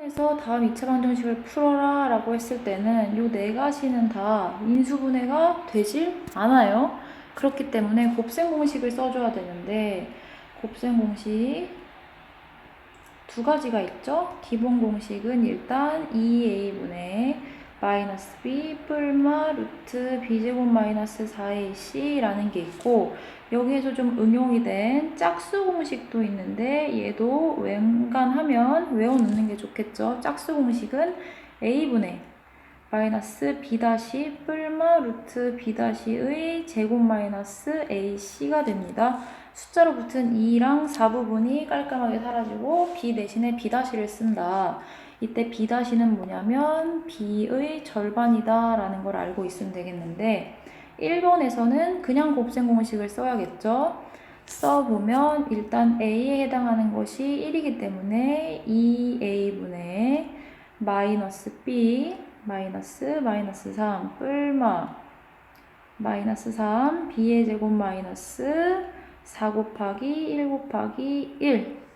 그래서 다음 2차 방정식을 풀어라 라고 했을 때는 이네 가지는 다 인수분해가 되질 않아요. 그렇기 때문에 곱셈 공식을 써줘야 되는데 곱셈 공식 두 가지가 있죠. 기본 공식은 일단 2a분의 마이너스 b 뿔마 루트 b제곱 마이너스 4ac라는 게 있고 여기에서 좀 응용이 된 짝수 공식도 있는데 얘도 웬간하면 외워놓는 게 좋겠죠. 짝수 공식은 a분의 마이너스 b 다시 뿔마 루트 b 다시의 제곱 마이너스 ac가 됩니다. 숫자로 붙은 2랑 4부분이 깔끔하게 사라지고 b 대신에 b 다시를 쓴다. 이때 b 다시는 뭐냐면 b의 절반이다 라는 걸 알고 있으면 되겠는데 1번에서는 그냥 곱셈 공식을 써야겠죠. 써보면 일단 a에 해당하는 것이 1이기 때문에 2a분의 마이너스 b 마이너스 마이너스 3 뿔마 마이너스 3 b의 제곱 마이너스 4 곱하기 1 곱하기 1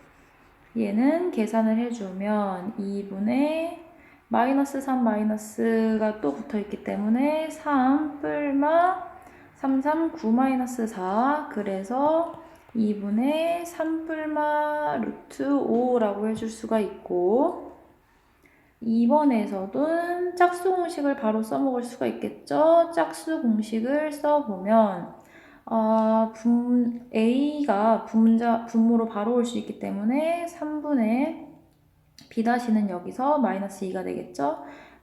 얘는 계산을 해주면 2분의 마이너스 3 마이너스가 또 붙어 있기 때문에 3 뿔마 3 3 9 마이너스 4 그래서 2분의 3 뿔마 루트 5라고 해줄 수가 있고 2번에서는 짝수 공식을 바로 써먹을 수가 있겠죠. 짝수 공식을 써보면 어, 분, A가 분자, 분모로 바로 올 수 있기 때문에 3분의 B-는 여기서 마이너스 2가 되겠죠.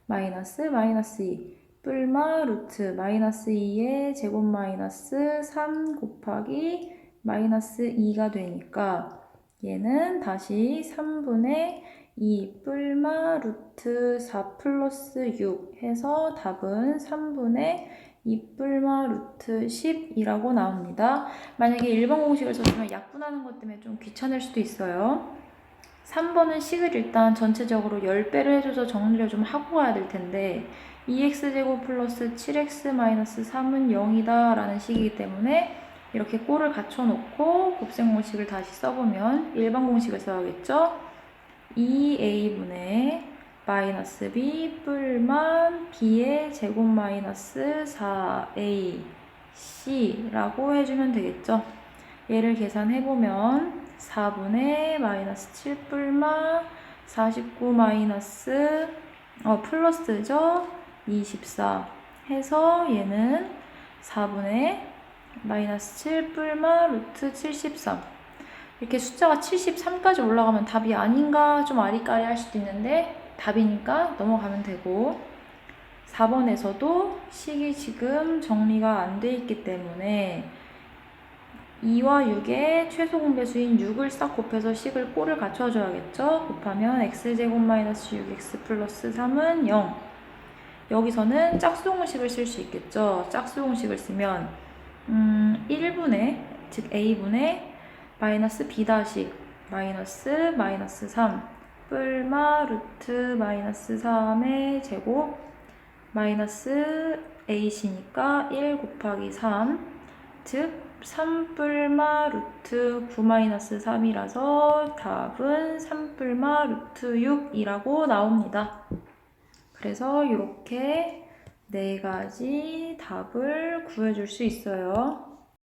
마이너스 마이너스 2 뿔마 루트 마이너스 2의 제곱 마이너스 3 곱하기 마이너스 2가 되니까 얘는 다시 3분의 2 뿔마 루트 4 플러스 6 해서 답은 3분의 2 뿔마 루트 10이라고 나옵니다. 만약에 1번 공식을 썼으면 약분하는 것 때문에 좀 귀찮을 수도 있어요. 3번은 식을 일단 전체적으로 10배를 해줘서 정리를 좀 하고 가야 될 텐데 2x제곱 플러스 7x 마이너스 3은 0이다 라는 식이기 때문에 이렇게 꼴을 갖춰놓고 곱셈 공식을 다시 써보면 일반 공식을 써야겠죠? 2a분의 마이너스 b 뿔만 b의 제곱 마이너스 4a c라고 해주면 되겠죠? 얘를 계산해보면 4분의 마이너스 7 뿔마 49 마이너스 어 플러스죠? 24 해서 얘는 4분의 마이너스 7 뿔마 루트 73 이렇게 숫자가 73까지 올라가면 답이 아닌가 좀 아리까리 할 수도 있는데 답이니까 넘어가면 되고 4번에서도 식이 지금 정리가 안 돼 있기 때문에 2와 6의 최소 공배수인 6을 싹 곱해서 식을 꼴을 갖춰줘야겠죠? 곱하면 x제곱 마이너스 6x 플러스 3은 0 여기서는 짝수 공식을 쓸 수 있겠죠? 짝수 공식을 쓰면 음, 1분의 즉 a분의 마이너스 b 다시 마이너스 마이너스 3 뿔마 루트 마이너스 3의 제곱 마이너스 a시니까 1 곱하기 3 즉 3뿔마 루트 9 마이너스 3이라서 답은 3뿔마 루트 6이라고 나옵니다. 그래서 이렇게 네 가지 답을 구해줄 수 있어요.